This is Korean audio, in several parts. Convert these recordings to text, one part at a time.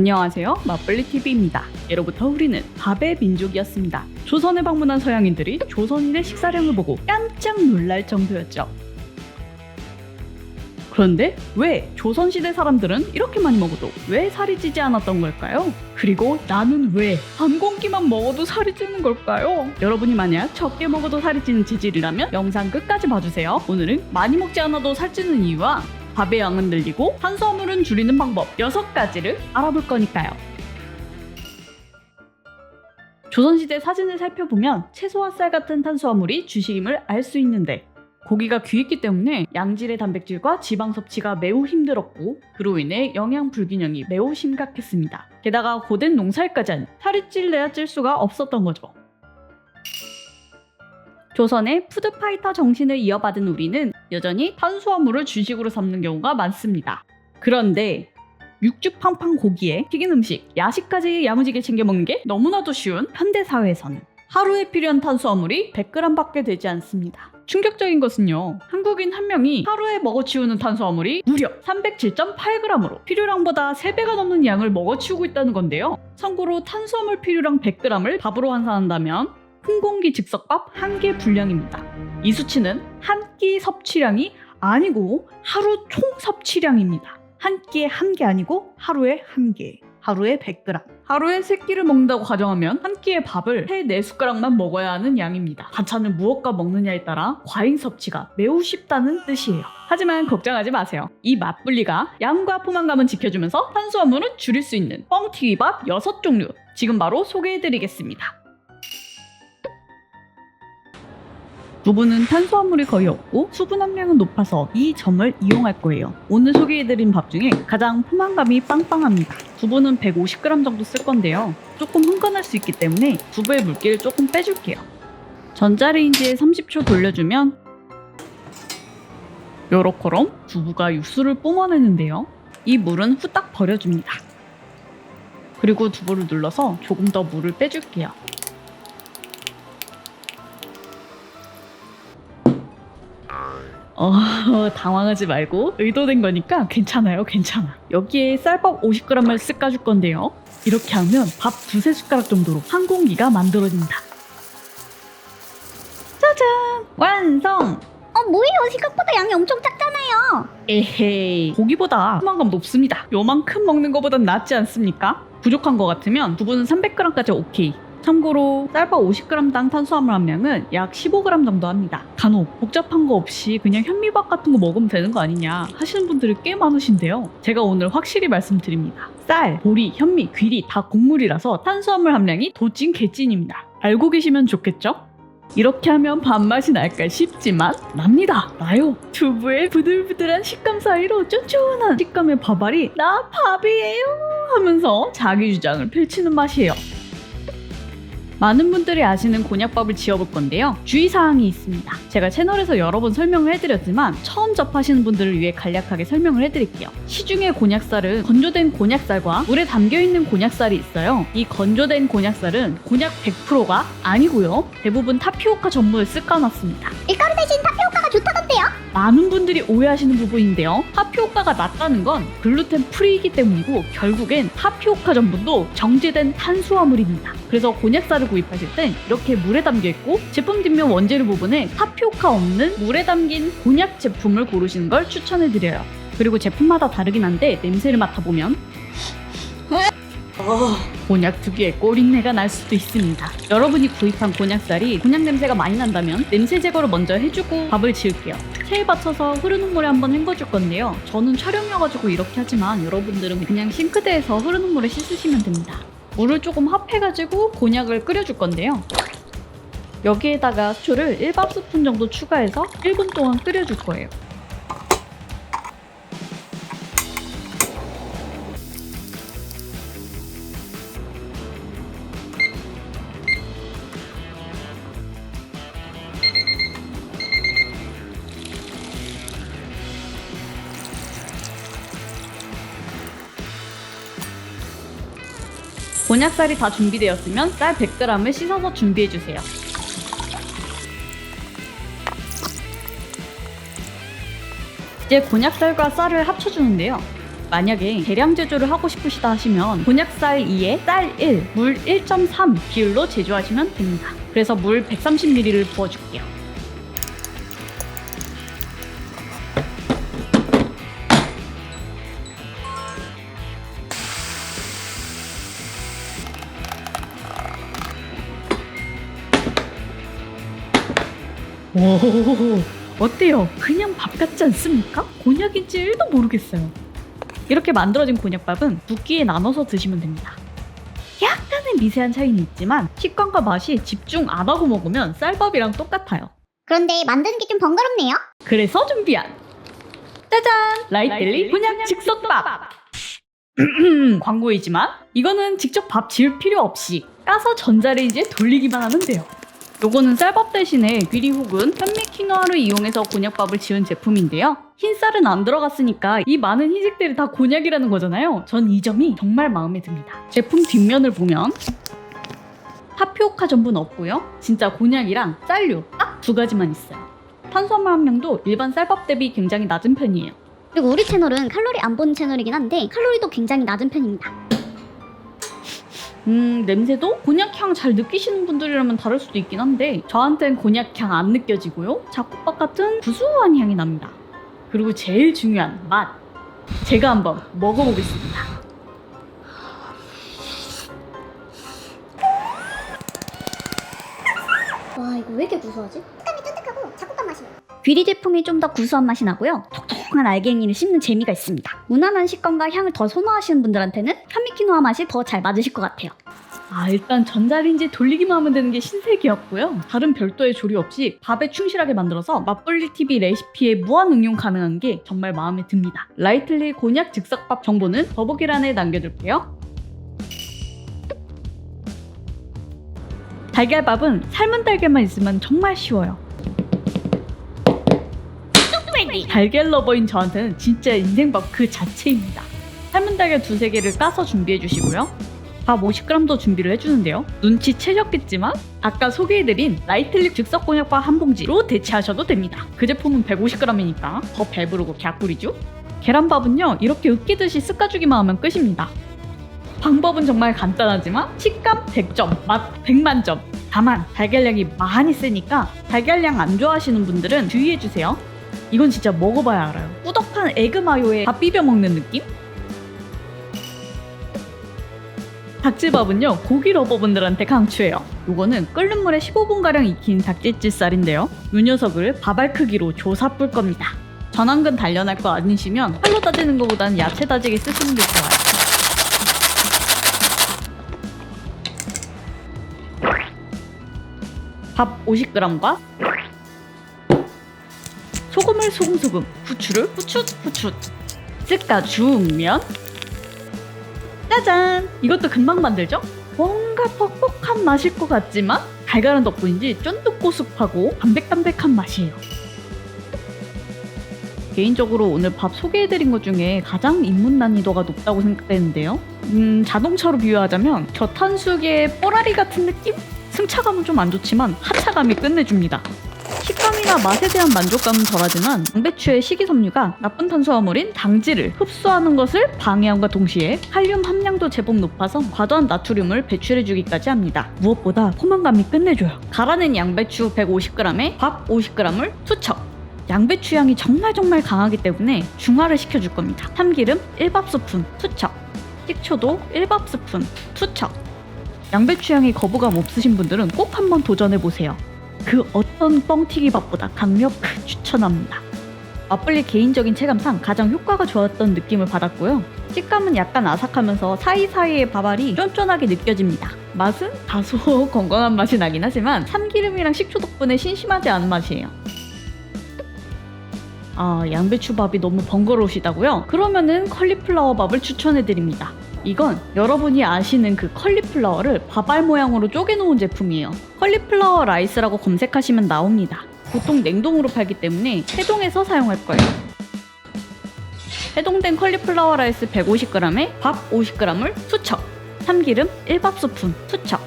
안녕하세요. 맛블리TV입니다. 예로부터 우리는 밥의 민족이었습니다. 조선에 방문한 서양인들이 조선인의 식사량을 보고 깜짝 놀랄 정도였죠. 그런데 왜 조선시대 사람들은 이렇게 많이 먹어도 왜 살이 찌지 않았던 걸까요? 그리고 나는 왜 한 공기만 먹어도 살이 찌는 걸까요? 여러분이 만약 적게 먹어도 살이 찌는 체질이라면 영상 끝까지 봐주세요. 오늘은 많이 먹지 않아도 살찌는 이유와 밥의 양은 늘리고 탄수화물은 줄이는 방법 6가지를 알아볼 거니까요. 조선시대 사진을 살펴보면 채소와 쌀 같은 탄수화물이 주식임을 알 수 있는데 고기가 귀했기 때문에 양질의 단백질과 지방 섭취가 매우 힘들었고 그로 인해 영양 불균형이 매우 심각했습니다. 게다가 고된 농사일까지 하니 살이 찔래야 찔 수가 없었던 거죠. 조선의 푸드파이터 정신을 이어받은 우리는 여전히 탄수화물을 주식으로 삼는 경우가 많습니다. 그런데 육즙팡팡 고기에 튀긴 음식, 야식까지 야무지게 챙겨 먹는 게 너무나도 쉬운 현대 사회에서는 하루에 필요한 탄수화물이 100g밖에 되지 않습니다. 충격적인 것은요. 한국인 한 명이 하루에 먹어치우는 탄수화물이 무려 307.8g으로 필요량보다 3배가 넘는 양을 먹어치우고 있다는 건데요. 참고로 탄수화물 필요량 100g을 밥으로 환산한다면 한 공기 즉석밥 한 개 분량입니다. 이 수치는 한 끼 섭취량이 아니고 하루 총 섭취량입니다. 한 끼에 한 개 아니고 하루에 한 개. 하루에 100g. 하루에 3끼를 먹는다고 가정하면 한 끼의 밥을 세 4숟가락만 먹어야 하는 양입니다. 반찬을 무엇과 먹느냐에 따라 과잉 섭취가 매우 쉽다는 뜻이에요. 하지만 걱정하지 마세요. 이 맛분리가 양과 포만감은 지켜주면서 탄수화물은 줄일 수 있는 뻥튀기밥 6종류 지금 바로 소개해드리겠습니다. 두부는 탄수화물이 거의 없고 수분 함량은 높아서 이 점을 이용할 거예요. 오늘 소개해드린 밥 중에 가장 포만감이 빵빵합니다. 두부는 150g 정도 쓸 건데요. 조금 흥건할 수 있기 때문에 두부의 물기를 조금 빼줄게요. 전자레인지에 30초 돌려주면 요렇게럼 두부가 육수를 뿜어내는데요. 이 물은 후딱 버려줍니다. 그리고 두부를 눌러서 조금 더 물을 빼줄게요. 어, 당황하지 말고 의도된 거니까 괜찮아요, 괜찮아. 여기에 쌀밥 50g을 쓱까줄 건데요. 이렇게 하면 밥 두세 숟가락 정도로 한 공기가 만들어진다. 짜잔! 완성! 어 뭐예요? 생각보다 양이 엄청 작잖아요. 에헤이, 고기보다 포만감 높습니다. 요만큼 먹는 것보단 낫지 않습니까? 부족한 것 같으면 두부는 300g까지 오케이. 참고로 쌀밥 50g당 탄수화물 함량은 약 15g 정도 합니다. 간혹 복잡한 거 없이 그냥 현미밥 같은 거 먹으면 되는 거 아니냐 하시는 분들이 꽤 많으신데요. 제가 오늘 확실히 말씀드립니다. 쌀, 보리, 현미, 귀리 다 곡물이라서 탄수화물 함량이 도찐 개찐입니다. 알고 계시면 좋겠죠? 이렇게 하면 밥맛이 날까 싶지만 납니다. 나요. 두부의 부들부들한 식감 사이로 쫀쫀한 식감의 밥알이 나 밥이에요 하면서 자기 주장을 펼치는 맛이에요. 많은 분들이 아시는 곤약밥을 지어볼 건데요. 주의사항이 있습니다. 제가 채널에서 여러 번 설명을 해드렸지만 처음 접하시는 분들을 위해 간략하게 설명을 해드릴게요. 시중의 곤약쌀은 건조된 곤약쌀과 물에 담겨있는 곤약쌀이 있어요. 이 건조된 곤약쌀은 곤약 100%가 아니고요. 대부분 타피오카 전분을 쓱 까놨습니다. 밀가루 대신 좋다던데요? 많은 분들이 오해하시는 부분인데요. 타피오카가 낫다는 건 글루텐 프리이기 때문이고 결국엔 타피오카 전분도 정제된 탄수화물입니다. 그래서 곤약쌀을 구입하실 땐 이렇게 물에 담겨 있고 제품 뒷면 원재료 부분에 타피오카 없는 물에 담긴 곤약 제품을 고르시는 걸 추천해 드려요. 그리고 제품마다 다르긴 한데 냄새를 맡아보면 곤약 특유의 꼬린내가 날 수도 있습니다. 여러분이 구입한 곤약쌀이 곤약 냄새가 많이 난다면 냄새 제거를 먼저 해주고 밥을 지을게요. 체에 받쳐서 흐르는 물에 한번 헹궈줄 건데요. 저는 촬영이어가지고 이렇게 하지만 여러분들은 그냥 싱크대에서 흐르는 물에 씻으시면 됩니다. 물을 조금 합해가지고 곤약을 끓여줄 건데요. 여기에다가 수초를 1밥 스푼 정도 추가해서 1분 동안 끓여줄 거예요. 곤약쌀이 다 준비되었으면 쌀 100g을 씻어서 준비해주세요. 이제 곤약쌀과 쌀을 합쳐주는데요. 만약에 대량 제조를 하고 싶으시다 하시면 곤약쌀 2에 쌀 1, 물 1.3 비율로 제조하시면 됩니다. 그래서 물 130ml를 부어줄게요. 오, 어때요? 그냥 밥 같지 않습니까? 곤약인지 1도 모르겠어요. 이렇게 만들어진 곤약밥은 두 끼에 나눠서 드시면 됩니다. 약간의 미세한 차이는 있지만 식감과 맛이 집중 안 하고 먹으면 쌀밥이랑 똑같아요. 그런데 만드는 게 좀 번거롭네요. 그래서 준비한 짜잔! 라이텔리 곤약 즉석밥! 광고이지만 이거는 직접 밥 지을 필요 없이 까서 전자레인지에 돌리기만 하면 돼요. 요거는 쌀밥 대신에 귀리 혹은 현미 키노아를 이용해서 곤약밥을 지은 제품인데요. 흰쌀은 안 들어갔으니까 이 많은 흰색들이 다 곤약이라는 거잖아요. 전 이 점이 정말 마음에 듭니다. 제품 뒷면을 보면 타피오카 전분 없고요. 진짜 곤약이랑 쌀류 딱 두 가지만 있어요. 탄수화물 함량도 일반 쌀밥 대비 굉장히 낮은 편이에요. 그리고 우리 채널은 칼로리 안 보는 채널이긴 한데 칼로리도 굉장히 낮은 편입니다. 음, 냄새도 곤약향 잘 느끼시는 분들이라면 다를 수도 있긴 한데 저한텐 곤약향 안 느껴지고요. 잡곡밥 같은 구수한 향이 납니다. 그리고 제일 중요한 맛. 제가 한번 먹어보겠습니다. 와 이거 왜 이렇게 구수하지? 식감이 쫀득하고 잡곡밥 맛이 나요. 귀리 제품이 좀 더 구수한 맛이 나고요. 톡톡한 알갱이를 씹는 재미가 있습니다. 무난한 식감과 향을 더 선호하시는 분들한테는 현미키노아 맛이 더 잘 맞으실 것 같아요. 아, 일단 전자레인지 돌리기만 하면 되는 게 신세계였고요. 다른 별도의 조리 없이 밥에 충실하게 만들어서 맛볼리 TV 레시피에 무한 응용 가능한 게 정말 마음에 듭니다. 라이틀리 곤약 즉석밥 정보는 더보기란에 남겨둘게요. 달걀밥은 삶은 달걀만 있으면 정말 쉬워요. 달걀 러버인 저한테는 진짜 인생밥 그 자체입니다. 삶은 달걀 두세 개를 까서 준비해 주시고요. 밥 50g도 준비를 해주는데요. 눈치 채셨겠지만 아까 소개해드린 라이틀릭 즉석 곤약밥 한 봉지로 대체하셔도 됩니다. 그 제품은 150g이니까 더 배부르고 갸꿀이죠. 계란밥은요 이렇게 으깨듯이 쓱가주기만 하면 끝입니다. 방법은 정말 간단하지만 식감 100점, 맛 100만점. 다만 달걀량이 많이 세니까 달걀량 안 좋아하시는 분들은 주의해주세요. 이건 진짜 먹어봐야 알아요. 꾸덕한 에그 마요에 밥 비벼 먹는 느낌? 닭질밥은요 고기 러버분들한테 강추해요. 요거는 끓는 물에 15분가량 익힌 닭질질살인데요. 요 녀석을 밥알 크기로 조사 뿔 겁니다. 전완근 단련할 거 아니시면 칼로 다지는 것보단 야채 다지기 쓰시는 게 좋아요. 밥 50g과 소금을 소금 소금, 후추를 후춧후춧 쓱까주면 짜잔! 이것도 금방 만들죠? 뭔가 퍽퍽한 맛일 것 같지만 달걀은 덕분인지 쫀득고숙하고 담백담백한 맛이에요. 개인적으로 오늘 밥 소개해드린 것 중에 가장 입문 난이도가 높다고 생각되는데요. 음, 자동차로 비유하자면 저탄수계 뽀라리 같은 느낌? 승차감은 좀 안 좋지만 하차감이 끝내줍니다. 식감이나 맛에 대한 만족감은 덜하지만 양배추의 식이섬유가 나쁜 탄수화물인 당질을 흡수하는 것을 방해함과 동시에 칼륨 함량도 제법 높아서 과도한 나트륨을 배출해주기까지 합니다. 무엇보다 포만감이 끝내줘요. 갈아낸 양배추 150g에 밥 50g을 투척. 양배추 향이 정말 정말 강하기 때문에 중화를 시켜줄 겁니다. 참기름 1밥 스푼 투척. 식초도 1밥 스푼 투척. 양배추 향이 거부감 없으신 분들은 꼭 한번 도전해보세요. 그 어떤 뻥튀기 밥보다 강력 추천합니다. 맛블리 개인적인 체감상 가장 효과가 좋았던 느낌을 받았고요. 식감은 약간 아삭하면서 사이사이의 밥알이 쫀쫀하게 느껴집니다. 맛은 다소 건강한 맛이 나긴 하지만 참기름이랑 식초 덕분에 심심하지 않은 맛이에요. 아, 양배추밥이 너무 번거로우시다고요? 그러면은 컬리플라워 밥을 추천해드립니다. 이건 여러분이 아시는 그 컬리플라워를 밥알 모양으로 쪼개놓은 제품이에요. 컬리플라워 라이스라고 검색하시면 나옵니다. 보통 냉동으로 팔기 때문에 해동해서 사용할 거예요. 해동된 컬리플라워 라이스 150g에 밥 50g을 투척, 참기름 1밥스푼 투척,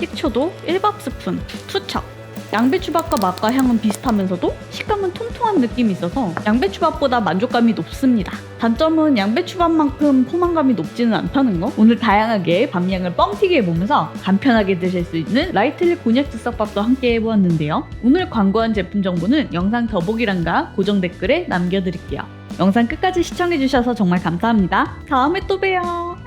식초도 1밥스푼 투척, 양배추밥과 맛과 향은 비슷하면서도 식감은 통통한 느낌이 있어서 양배추밥보다 만족감이 높습니다. 단점은 양배추밥만큼 포만감이 높지는 않다는 거. 오늘 다양하게 밤양을 뻥튀기 해보면서 간편하게 드실 수 있는 라이틀리 곤약 즉석밥도 함께 해보았는데요. 오늘 광고한 제품 정보는 영상 더보기란과 고정 댓글에 남겨드릴게요. 영상 끝까지 시청해주셔서 정말 감사합니다. 다음에 또 봬요.